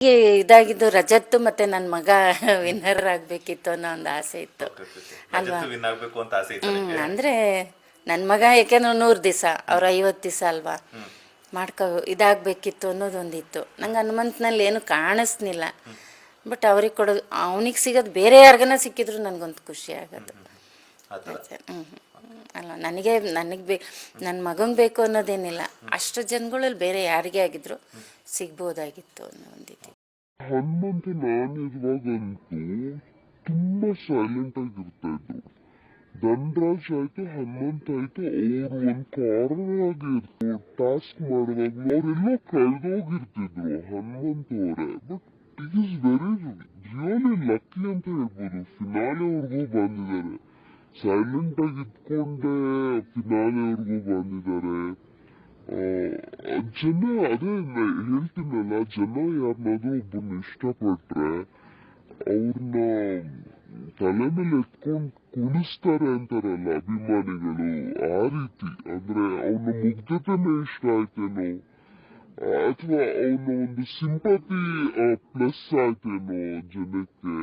ಹೀಗೆ ಇದಾಗಿದ್ದು ರಜತ್ತು ಮತ್ತೆ ನನ್ನ ಮಗ ವಿನ್ನರ್ ಆಗ್ಬೇಕಿತ್ತು ಅನ್ನೋ ಒಂದು ಆಸೆ ಇತ್ತು. ಅಲ್ವಾ? ಹ್ಮ್ ಅಂದ್ರೆ ನನ್ನ ಮಗ ಯಾಕೆಂದ್ರೆ ನೂರು ದಿವಸ ಅವ್ರ ಐವತ್ತು ದಿವಸ ಅಲ್ವಾ? ಮಾಡ್ಕೋ ಇದಾಗಬೇಕಿತ್ತು ಅನ್ನೋದೊಂದಿತ್ತು ನಂಗೆ ಹನುಮಂತನಲ್ಲಿ ಏನು ಕಾಣಿಸ್ನಿಲ್ಲ. ಬಟ್ ಅವ್ರಿಗೆ ಕೊಡೋದು ಅವನಿಗೆ ಸಿಗೋದು ಬೇರೆ ಯಾರಿಗನ ಸಿಕ್ಕಿದ್ರು ನನಗೊಂದು ಖುಷಿ ಆಗೋದು. ಹ್ಞೂ. ಅಲ್ಲ, ನನಗೆ ನನಗೆ ಬೇ ನನ್ನ ಮಗಂಗೆ ಬೇಕು ಅನ್ನೋದೇನಿಲ್ಲ. ಅಷ್ಟು ಜನಗಳಲ್ಲಿ ಬೇರೆ ಯಾರಿಗೆ ಆಗಿದ್ರು ಸಿಗ್ಬೋದಾಗಿತ್ತು ಅನ್ನೋ ಒಂದಿದೆ. ಹನುಮಂತ ನಾನಿರುವಾಗಂತೂ ತುಂಬಾ ಸೈಲೆಂಟ್ ಆಗಿರ್ತಾ ಇದ್ರು ಧನ್ರಾಜ್ ಆಯ್ತು ಹನುಮಂತ ಆಯ್ತು, ಅವ್ರು ಒಂದ್ ಕಾರ್ನರ್ ಆಗಿ ಟಾಸ್ಕ್ ಮಾಡಿದಾಗ ಅವರೆಲ್ಲ ಕಳೆದೋಗಿರ್ತಿದ್ರು ಹನುಮಂತ ಅವರೇ ಬಟ್ ಸೈಲೆಂಟ್ ಆಗಿ ಇದ್ಕೊಂಡೆ ಫಿನಾಲೆವರೆಗೂ ಬಂದಿದ್ದಾರೆ. ಜನ ಅದೇ ಹೇಳ್ತೀನಲ್ಲ, ಜನ ಯಾರನ್ನಾದ್ರೂ ಒಬ್ಬರನ್ನ ಇಷ್ಟಪಟ್ರೆ ಅವ್ರನ್ನ ತಲೆ ಮೇಲೆ ಎತ್ಕೊಂಡು ಕುಣಿಸ್ತಾರೆ ಅಂತಾರಲ್ಲ ಅಭಿಮಾನಿಗಳು, ಆ ರೀತಿ. ಅಂದ್ರೆ ಅವನ ಮುಗ್ಧತೆನೇ ಇಷ್ಟ ಆಯ್ತೇನೋ, ಅಥವಾ ಅವನ ಒಂದು ಸಿಂಪತಿ ಪ್ಲಸ್ ಆಯ್ತೇನೋ ಜನಕ್ಕೆ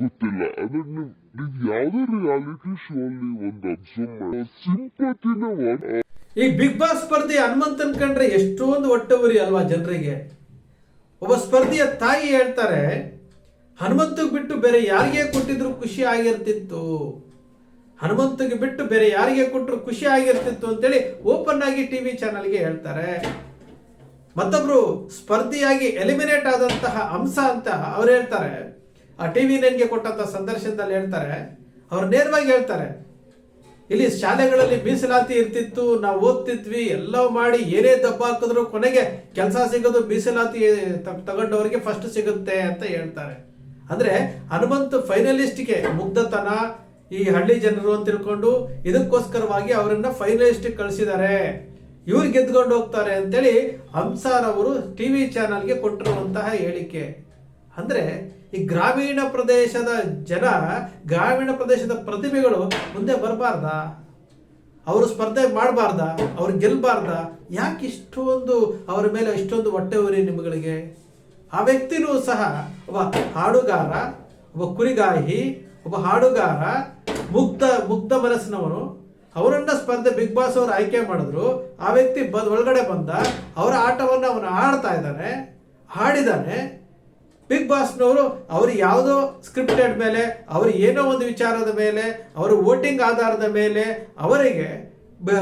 ಗೊತ್ತಿಲ್ಲ ಅದನ್ನ ನೀವ್ ಯಾವ್ದೇ ರಿಯಾಲಿಟಿ ಶೋ ಅಲ್ಲಿ ಒಂದು ಅಬ್ಸರ್ವ್ ಮಾಡಿ ಸಿಂಪತಿನ ಈ ಬಿಗ್ ಬಾಸ್ ಸ್ಪರ್ಧೆ ಹನುಮಂತನ್ ಕಂಡ್ರೆ ಎಷ್ಟೊಂದು ಒಟ್ಟವರಿ ಅಲ್ವಾ ಜನರಿಗೆ? ಒಬ್ಬ ಸ್ಪರ್ಧಿಯ ತಾಯಿ ಹೇಳ್ತಾರೆ, ಹನುಮಂತಗ್ ಬಿಟ್ಟು ಬೇರೆ ಯಾರಿಗೆ ಕೊಟ್ಟಿದ್ರು ಖುಷಿ ಆಗಿರ್ತಿತ್ತು. ಹನುಮಂತಗೆ ಬಿಟ್ಟು ಬೇರೆ ಯಾರಿಗೆ ಕೊಟ್ಟರು ಖುಷಿ ಆಗಿರ್ತಿತ್ತು ಅಂತೇಳಿ ಓಪನ್ ಆಗಿ ಟಿವಿ ಚಾನಲ್ಗೆ ಹೇಳ್ತಾರೆ. ಮತ್ತೊಬ್ರು ಸ್ಪರ್ಧಿಯಾಗಿ ಎಲಿಮಿನೇಟ್ ಆದಂತಹ ಅಂಶ ಅಂತ ಅವ್ರು ಹೇಳ್ತಾರೆ ಆ ಟಿ ವಿ ನೈನ್ಗೆ ಕೊಟ್ಟಂತ ಸಂದರ್ಶನದಲ್ಲಿ ಹೇಳ್ತಾರೆ, ಅವ್ರು ನೇರವಾಗಿ ಹೇಳ್ತಾರೆ, ಇಲ್ಲಿ ಶಾಲೆಗಳಲ್ಲಿ ಮೀಸಲಾತಿ ಇರ್ತಿತ್ತು, ನಾವು ಓದ್ತಿದ್ವಿ ಎಲ್ಲ ಮಾಡಿ ಏನೇ ದಬ್ಬ ಹಾಕಿದ್ರು ಕೊನೆಗೆ ಕೆಲಸ ಸಿಗೋದು ಮೀಸಲಾತಿ ತಗೊಂಡವರಿಗೆ ಫಸ್ಟ್ ಸಿಗುತ್ತೆ ಅಂತ ಹೇಳ್ತಾರೆ. ಅಂದ್ರೆ ಹನುಮಂತ್ ಫೈನಲಿಸ್ಟ್ಗೆ ಮುಗ್ಧತನ, ಈ ಹಳ್ಳಿ ಜನರು ಅಂತ ತಿಳ್ಕೊಂಡು ಇದಕ್ಕೋಸ್ಕರವಾಗಿ ಅವರನ್ನ ಫೈನಲಿಸ್ಟ್ ಕಳಿಸಿದ್ದಾರೆ ಇವ್ರು ಗೆದ್ಕೊಂಡು ಹೋಗ್ತಾರೆ ಅಂತೇಳಿ ಹಂಸಾರ್ ಅವರು ಟಿವಿ ಚಾನಲ್ಗೆ ಕೊಟ್ಟಿರುವಂತಹ ಹೇಳಿಕೆ. ಅಂದ್ರೆ ಈ ಗ್ರಾಮೀಣ ಪ್ರದೇಶದ ಜನ, ಗ್ರಾಮೀಣ ಪ್ರದೇಶದ ಪ್ರತಿಭೆಗಳು ಮುಂದೆ ಬರಬಾರ್ದ? ಅವರು ಸ್ಪರ್ಧೆ ಮಾಡಬಾರ್ದ? ಅವ್ರು ಗೆಲ್ಲಬಾರ್ದ ಯಾಕೆ ಇಷ್ಟೊಂದು ಅವರ ಮೇಲೆ ಇಷ್ಟೊಂದು ಹೊಟ್ಟೆ ಉರಿ ನಿಮ್ಗಳಿಗೆ? ಆ ವ್ಯಕ್ತಿನೂ ಸಹ ಒಬ್ಬ ಹಾಡುಗಾರ, ಒಬ್ಬ ಕುರಿಗಾಹಿ ಒಬ್ಬ ಹಾಡುಗಾರ, ಮುಗ್ಧ ಮುಗ್ಧ ಮನಸ್ಸಿನವನು. ಅವರನ್ನ ಸ್ಪರ್ಧೆ ಬಿಗ್ ಬಾಸ್ ಅವರು ಆಯ್ಕೆ ಮಾಡಿದ್ರು. ಆ ವ್ಯಕ್ತಿ ಬದ್, ಒಳಗಡೆ ಬಂದ. ಅವರ ಆಟವನ್ನು ಅವನು ಆಡ್ತಾ ಇದ್ದಾನೆ ಹಾಡಿದಾನೆ ಬಿಗ್ ಬಾಸ್ನವರು ಅವರು ಯಾವುದೋ ಸ್ಕ್ರಿಪ್ಟೆಡ್ ಮೇಲೆ, ಅವರು ಏನೋ ಒಂದು ವಿಚಾರದ ಮೇಲೆ, ಅವರು ವೋಟಿಂಗ್ ಆಧಾರದ ಮೇಲೆ ಅವರಿಗೆ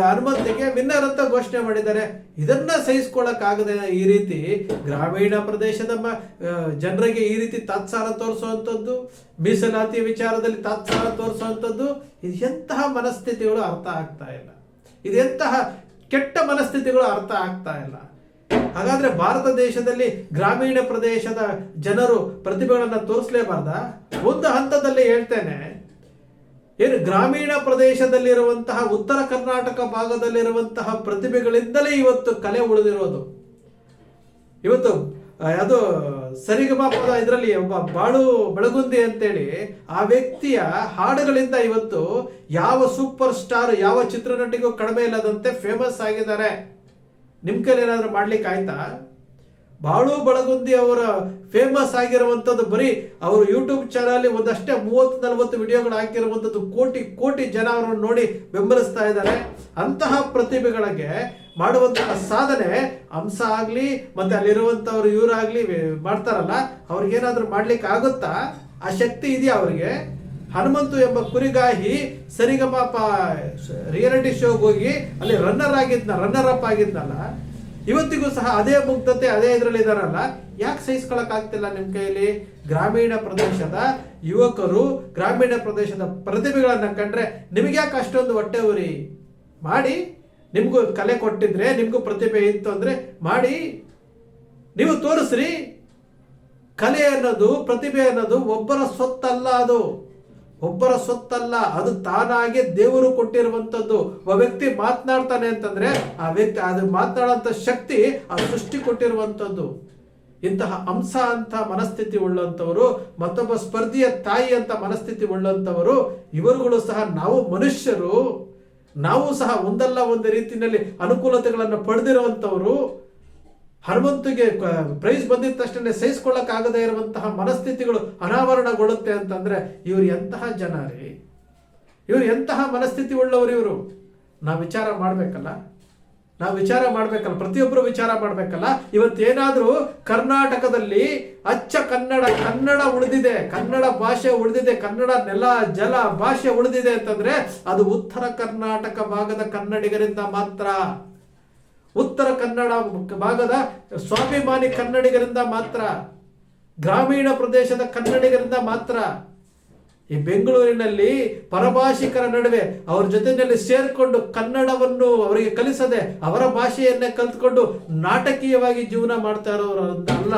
ಹನುಮಂತಿಗೆ ವಿನ್ನರ್ ಅಂತ ಘೋಷಣೆ ಮಾಡಿದ್ದಾರೆ. ಇದನ್ನ ಸಹಿಸ್ಕೊಳ್ಳಕ್ಕಾಗದೆ ಈ ರೀತಿ ಗ್ರಾಮೀಣ ಪ್ರದೇಶದ ಜನರಿಗೆ ಈ ರೀತಿ ತಾತ್ಸಾರ ತೋರಿಸುವಂಥದ್ದು, ಮೀಸಲಾತಿ ವಿಚಾರದಲ್ಲಿ ತಾತ್ಸಾರ ತೋರಿಸುವಂಥದ್ದು, ಇದು ಎಂತಹ ಮನಸ್ಥಿತಿಗಳು ಅರ್ಥ ಆಗ್ತಾ ಇಲ್ಲ. ಇದೆಂತಹ ಕೆಟ್ಟ ಮನಸ್ಥಿತಿಗಳು ಅರ್ಥ ಆಗ್ತಾ ಇಲ್ಲ. ಹಾಗಾದ್ರೆ ಭಾರತ ದೇಶದಲ್ಲಿ ಗ್ರಾಮೀಣ ಪ್ರದೇಶದ ಜನರು ಪ್ರತಿಭೆಗಳನ್ನ ತೋರಿಸಲೇಬಾರ್ದ? ಒಂದು ಹಂತದಲ್ಲಿ ಹೇಳ್ತೇನೆ. ಏನು ಗ್ರಾಮೀಣ ಪ್ರದೇಶದಲ್ಲಿರುವಂತಹ ಉತ್ತರ ಕರ್ನಾಟಕ ಭಾಗದಲ್ಲಿರುವಂತಹ ಪ್ರತಿಭೆಗಳಿಂದಲೇ ಇವತ್ತು ಕಲೆ ಉಳಿದಿರೋದು. ಇವತ್ತು ಅದು ಸರಿಗಮ ಪದ ಇದರಲ್ಲಿ ಒಬ್ಬ ಬಾಳು ಬೆಳಗುಂದಿ ಅಂತೇಳಿ ಆ ವ್ಯಕ್ತಿಯ ಹಾಡುಗಳಿಂದ ಇವತ್ತು ಯಾವ ಸೂಪರ್ ಸ್ಟಾರ್, ಯಾವ ಚಿತ್ರನಟಿಗೂ ಕಡಿಮೆ ಇಲ್ಲದಂತೆ ಫೇಮಸ್ ಆಗಿದ್ದಾರೆ. ನಿಮ್ ಕೈಲಿ ಏನಾದರೂ ಮಾಡ್ಲಿಕ್ಕೆ ಆಯ್ತಾ? ಬಾಳು ಬಳಗುಂದಿ ಅವರ ಫೇಮಸ್ ಆಗಿರುವಂಥದ್ದು ಬರೀ ಅವರು ಯೂಟ್ಯೂಬ್ ಚಾನಲ್ ಒಂದಷ್ಟೇ ಮೂವತ್ತು, ನಲವತ್ತು ವಿಡಿಯೋಗಳು ಹಾಕಿರುವಂಥದ್ದು ಕೋಟಿ ಕೋಟಿ ಜನ ಅವರನ್ನು ನೋಡಿ ಬೆಂಬಲಿಸ್ತಾ ಇದ್ದಾರೆ. ಅಂತಹ ಪ್ರತಿಭೆಗಳಿಗೆ ಮಾಡುವಂತಹ ಸಾಧನೆ ಅಂಶ ಆಗಲಿ, ಮತ್ತೆ ಅಲ್ಲಿರುವಂತವ್ರು ಇವರಾಗ್ಲಿ ಮಾಡ್ತಾರಲ್ಲ ಏನಾದರೂ ಮಾಡ್ಲಿಕ್ಕೆ ಆಗುತ್ತಾ? ಆ ಶಕ್ತಿ ಇದೆಯಾ ಅವ್ರಿಗೆ? ಹನುಮಂತು ಎಂಬ ಕುರಿಗಾಹಿ ಸರಿಗಮಪ ರಿಯಾಲಿಟಿ ಶೋಗೆ ಹೋಗಿ ಅಲ್ಲಿ ರನ್ನರ್ ಆಗಿದ್ನ ರನ್ನರ್ ಅಪ್ ಆಗಿದ್ನಲ್ಲ, ಇವತ್ತಿಗೂ ಸಹ ಅದೇ ಮುಗ್ಧತೆ, ಅದೇ ಇದರಲ್ಲಿ ಇದಾರಲ್ಲ. ಯಾಕೆ ಸಹಿಸ್ಕೊಳಕ್ ಆಗ್ತಿಲ್ಲ ನಿಮ್ ಕೈಯಲ್ಲಿ ಗ್ರಾಮೀಣ ಪ್ರದೇಶದ ಯುವಕರು, ಗ್ರಾಮೀಣ ಪ್ರದೇಶದ ಪ್ರತಿಭೆಗಳನ್ನ ಕಂಡ್ರೆ ನಿಮ್ಗೆ ಯಾಕೆ ಅಷ್ಟೊಂದು ಹೊಟ್ಟೆ ಉರಿ? ಮಾಡಿ, ನಿಮಗೂ ಕಲೆ ಕೊಟ್ಟಿದ್ರೆ, ನಿಮಗೂ ಪ್ರತಿಭೆ ಇತ್ತು ಅಂದ್ರೆ ಮಾಡಿ, ನೀವು ತೋರಿಸ್ರಿ. ಕಲೆ ಅನ್ನೋದು, ಪ್ರತಿಭೆ ಅನ್ನೋದು ಒಬ್ಬರ ಸ್ವತ್ತಲ್ಲ ಅದು. ಒಬ್ಬರ ಸೊತ್ತಲ್ಲ ಅದು ತಾನಾಗೆ ದೇವರು ಕೊಟ್ಟಿರುವಂತದ್ದು ಒಬ್ಬ ವ್ಯಕ್ತಿ ಮಾತನಾಡ್ತಾನೆ ಅಂತಂದ್ರೆ, ಆ ವ್ಯಕ್ತಿ ಅದು ಮಾತನಾಡುವಂತ ಶಕ್ತಿ ಆ ಸೃಷ್ಟಿ ಕೊಟ್ಟಿರುವಂತದ್ದು ಇಂತಹ ಅಂಶ ಅಂತ ಮನಸ್ಥಿತಿ ಉಳ್ಳಂಥವರು, ಮತ್ತೊಬ್ಬ ಸ್ಪರ್ಧಿಯ ತಾಯಿ ಅಂತ ಮನಸ್ಥಿತಿ ಉಳ್ಳಂಥವರು, ಇವರುಗಳು ಸಹ ನಾವು ಮನುಷ್ಯರು, ನಾವು ಸಹ ಒಂದಲ್ಲ ಒಂದು ರೀತಿಯಲ್ಲಿ ಅನುಕೂಲತೆಗಳನ್ನು ಪಡೆದಿರುವಂತವರು ಹನುಮಂತಿಗೆ ಪ್ರೈಸ್ ಬಂದಿದ ತಕ್ಷಣ ಸಹಿಸ್ಕೊಳ್ಳಕ್ಕಾಗದೇ ಇರುವಂತಹ ಮನಸ್ಥಿತಿಗಳು ಅನಾವರಣಗೊಳ್ಳುತ್ತೆ ಅಂತಂದ್ರೆ ಇವರು ಎಂತಹ ಜನ ರೀ ಇವ್ರು ಎಂತಹ ಮನಸ್ಥಿತಿ ಉಳ್ಳವರು ಇವರು? ನಾವು ವಿಚಾರ ಮಾಡ್ಬೇಕಲ್ಲ? ನಾವು ವಿಚಾರ ಮಾಡ್ಬೇಕಲ್ಲ? ಪ್ರತಿಯೊಬ್ಬರು ವಿಚಾರ ಮಾಡ್ಬೇಕಲ್ಲ? ಇವತ್ತೇನಾದರೂ ಕರ್ನಾಟಕದಲ್ಲಿ ಅಚ್ಚ ಕನ್ನಡ ಕನ್ನಡ ಉಳಿದಿದೆ, ಕನ್ನಡ ಭಾಷೆ ಉಳಿದಿದೆ, ಕನ್ನಡ ನೆಲ, ಜಲ ಭಾಷೆ ಉಳಿದಿದೆ ಅಂತಂದ್ರೆ ಅದು ಉತ್ತರ ಕರ್ನಾಟಕ ಭಾಗದ ಕನ್ನಡಿಗರಿಂದ ಮಾತ್ರ. ಉತ್ತರ ಕನ್ನಡ ಭಾಗದ ಸ್ವಾಭಿಮಾನಿ ಕನ್ನಡಿಗರಿಂದ ಮಾತ್ರ, ಗ್ರಾಮೀಣ ಪ್ರದೇಶದ ಕನ್ನಡಿಗರಿಂದ ಮಾತ್ರ, ಈ ಬೆಂಗಳೂರಿನಲ್ಲಿ ಪರಭಾಷಿಕರ ನಡುವೆ ಅವ್ರ ಜೊತೆಯಲ್ಲಿ ಸೇರಿಕೊಂಡು ಕನ್ನಡವನ್ನು ಅವರಿಗೆ ಕಲಿಸದೆ ಅವರ ಭಾಷೆಯನ್ನೇ ಕಲ್ತ್ಕೊಂಡು ನಾಟಕೀಯವಾಗಿ ಜೀವನ ಮಾಡ್ತಾ ಇರೋರು ಅಲ್ಲ.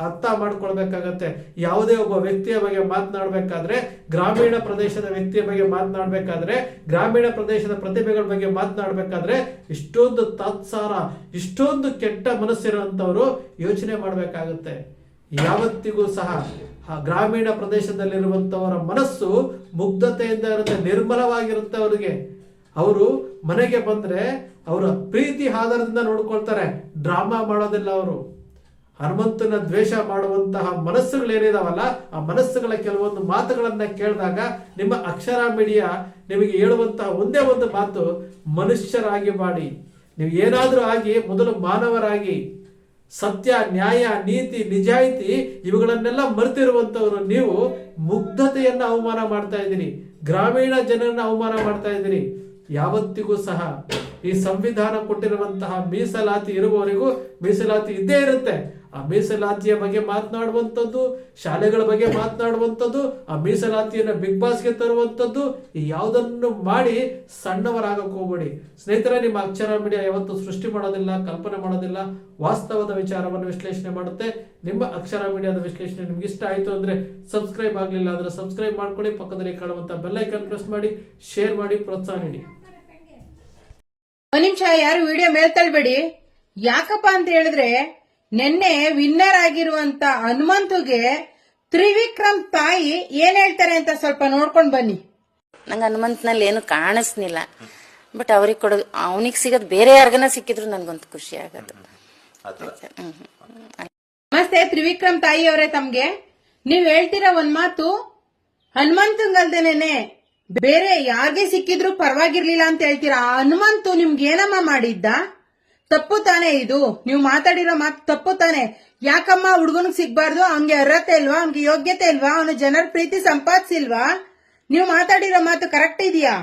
ಅರ್ಥ ಮಾಡ್ಕೊಳ್ಬೇಕಾಗತ್ತೆ. ಯಾವುದೇ ಒಬ್ಬ ವ್ಯಕ್ತಿಯ ಬಗ್ಗೆ ಮಾತನಾಡಬೇಕಾದ್ರೆ, ಗ್ರಾಮೀಣ ಪ್ರದೇಶದ ವ್ಯಕ್ತಿಯ ಬಗ್ಗೆ ಮಾತನಾಡಬೇಕಾದ್ರೆ, ಗ್ರಾಮೀಣ ಪ್ರದೇಶದ ಪ್ರತಿಭೆಗಳ ಬಗ್ಗೆ ಮಾತನಾಡಬೇಕಾದ್ರೆ ಇಷ್ಟೊಂದು ತಾತ್ಸಾರ, ಇಷ್ಟೊಂದು ಕೆಟ್ಟ ಮನಸ್ಸಿರುವಂಥವರು ಯೋಚನೆ ಮಾಡಬೇಕಾಗುತ್ತೆ. ಯಾವತ್ತಿಗೂ ಸಹ ಗ್ರಾಮೀಣ ಪ್ರದೇಶದಲ್ಲಿರುವಂಥವರ ಮನಸ್ಸು ಮುಗ್ಧತೆಯಿಂದ ಇರುತ್ತೆ ನಿರ್ಮಲವಾಗಿರುತ್ತೆ ಅವರಿಗೆ ಅವರು ಮನೆಗೆ ಬಂದ್ರೆ ಅವರ ಪ್ರೀತಿ ಆಧಾರದಿಂದ ನೋಡ್ಕೊಳ್ತಾರೆ. ಡ್ರಾಮಾ ಮಾಡೋದಿಲ್ಲ ಅವರು. ಹನುಮಂತನ ದ್ವೇಷ ಮಾಡುವಂತಹ ಮನಸ್ಸುಗಳೇನಿದಾವಲ್ಲ, ಆ ಮನಸ್ಸುಗಳ ಕೆಲವೊಂದು ಮಾತುಗಳನ್ನ ಕೇಳಿದಾಗ ನಿಮ್ಮ ಅಕ್ಷರ ಮೀಡಿಯಾ ನಿಮಗೆ ಹೇಳುವಂತಹ ಒಂದೇ ಒಂದು ಮಾತು, ಮನುಷ್ಯರಾಗಿ ಮಾಡಿ. ನೀವು ಏನಾದರೂ ಆಗಿ, ಮೊದಲು ಮಾನವರಾಗಿ, ಸತ್ಯ, ನ್ಯಾಯ, ನೀತಿ, ನಿಜಾಯಿತಿ, ಇವುಗಳನ್ನೆಲ್ಲ ಮರೆತಿರುವಂತವರು ನೀವು ಮುಗ್ಧತೆಯನ್ನ ಅವಮಾನ ಮಾಡ್ತಾ ಇದ್ದೀರಿ, ಗ್ರಾಮೀಣ ಜನರನ್ನ ಅವಮಾನ ಮಾಡ್ತಾ ಇದ್ದೀರಿ. ಯಾವತ್ತಿಗೂ ಸಹ ಈ ಸಂವಿಧಾನ ಕೊಟ್ಟಿರುವಂತಹ ಮೀಸಲಾತಿ ಇರುವವರೆಗೂ ಮೀಸಲಾತಿ ಇದ್ದೇ ಇರುತ್ತೆ. ಆ ಮೀಸಲಾತಿಯ ಬಗ್ಗೆ ಮಾತನಾಡುವಂಥದ್ದು, ಶಾಲೆಗಳ ಬಗ್ಗೆ ಮಾತನಾಡುವಂಥದ್ದು, ಆ ಮೀಸಲಾತಿಯನ್ನು ಬಿಗ್ ಬಾಸ್ಗೆ ತರುವಂಥದ್ದು ಯಾವುದನ್ನು ಮಾಡಿ ಸಣ್ಣವರಾಗಕ್ಕೆ ಹೋಗ್ಬೇಡಿ. ಸ್ನೇಹಿತರೆ, ನಿಮ್ಮ ಅಕ್ಷರ ಮೀಡಿಯಾ ಯಾವತ್ತು ಸೃಷ್ಟಿ ಮಾಡೋದಿಲ್ಲ, ಕಲ್ಪನೆ ಮಾಡೋದಿಲ್ಲ, ವಾಸ್ತವದ ವಿಚಾರವನ್ನು ವಿಶ್ಲೇಷಣೆ ಮಾಡುತ್ತೆ. ನಿಮ್ಮ ಅಕ್ಷರ ಮೀಡಿಯಾದ ವಿಶ್ಲೇಷಣೆ ನಿಮ್ಗೆ ಇಷ್ಟ ಆಯಿತು ಅಂದ್ರೆ ಸಬ್ಸ್ಕ್ರೈಬ್ ಆಗಲಿಲ್ಲ ಅಂದ್ರೆ ಸಬ್ಸ್ಕ್ರೈಬ್ ಮಾಡ್ಕೊಳ್ಳಿ, ಪಕ್ಕದಲ್ಲಿ ಕಾಣುವಂತ ಬೆಲ್ಲೈಕನ್ ಪ್ರೆಸ್ ಮಾಡಿ, ಶೇರ್ ಮಾಡಿ, ಪ್ರೋತ್ಸಾಹ ನೀಡಿ. ಒಂದ್ ನಿಮಿಷ ಯಾರು ವಿಡಿಯೋ ಮೇಲ್ತಳ್ಬೇಡಿ ಯಾಕಪ್ಪ ಅಂತ ಹೇಳಿದ್ರೆ ನಿನ್ನೆ ವಿನ್ನರ್ ಆಗಿರುವಂತ ಹನುಮಂತುಗೆ ತ್ರಿವಿಕ್ರಮ್ ತಾಯಿ ಏನ್ ಹೇಳ್ತಾರೆ ಅಂತ ಸ್ವಲ್ಪ ನೋಡ್ಕೊಂಡ್ ಬನ್ನಿ. ನಂಗೆ ಹನುಮಂತನಲ್ಲಿ ಏನು ಕಾಣಿಸ್ನಿಲ್ಲ. ಬಟ್ ಅವ್ರಿಗೆ ಕೊಡೋದು ಅವನಿಗೆ ಸಿಗೋದು ಬೇರೆ ಯಾರಿಗನ ಸಿಕ್ಕಿದ್ರು ನನ್ಗೊಂದು ಖುಷಿ ಆಗೋದು. ಆ ಹ್ಮ್ ಹ್ಮ್. ನಮಸ್ತೆ ತ್ರಿವಿಕ್ರಮ್ ತಾಯಿ ಅವರೇ ತಮ್ಗೆ. ನೀವ್ ಹೇಳ್ತೀರಾ ಒಂದ್ ಮಾತು ಹನುಮಂತಂಗಲ್ದೇನೆ ಬೇರೆ ಯಾರಿಗೆ ಸಿಕ್ಕಿದ್ರು ಪರವಾಗಿರ್ಲಿಲ್ಲ ಅಂತ ಹೇಳ್ತೀರಾ? ಹನುಮಂತು ನಿಮ್ಗೆ ಏನಮ್ಮ ಮಾಡಿದ್ದ? ತಪ್ಪು ತಾನೇ ಇದು. ನೀವು ಮಾತಾಡಿರೋ ಮಾತು ತಪ್ಪು ತಾನೆ. ಯಾಕಮ್ಮ ಹುಡುಗನಿಗೆ ಸಿಗ್ಬಾರ್ದು? ಅವ್ನಿಗೆ ಅರ್ಹತೆ ಇಲ್ವಾ? ಅವ್ನಿಗೆ ಯೋಗ್ಯತೆ ಇಲ್ವಾ? ಅವನು ಜನರ ಪ್ರೀತಿ ಸಂಪಾದಿಸಿಲ್ವಾ? ನೀವು ಮಾತಾಡಿರೋ ಮಾತು ಕರೆಕ್ಟ್ ಇದೆಯಾ?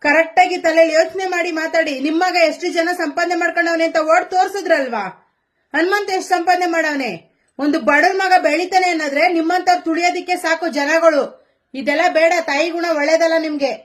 ಕರೆಕ್ಟ್ ಆಗಿ ತಲೆಯಲ್ಲಿ ಯೋಚನೆ ಮಾಡಿ ಮಾತಾಡಿ. ನಿಮ್ಮಗ ಎಷ್ಟು ಜನ ಸಂಪಾದನೆ ಮಾಡ್ಕೊಂಡವನೆ ಅಂತ ಓಡ್ ತೋರ್ಸಿದ್ರಲ್ವಾ? ಹನುಮಂತ ಎಷ್ಟು ಸಂಪಾದನೆ ಮಾಡವನೆ? ಒಂದು ಬಡವ್ರ ಮಗ ಬೆಳಿತಾನೆ ಅನ್ನೋದ್ರೆ ನಿಮ್ಮಂತವ್ರು ತುಳಿಯೋದಿಕ್ಕೆ ಸಾಕು ಜನಗಳು. ಇದೆಲ್ಲ ಬೇಡ ತಾಯಿ ಗುಣ ಒಳ್ಳೇದಲ್ಲ ನಿಮ್ಗೆ.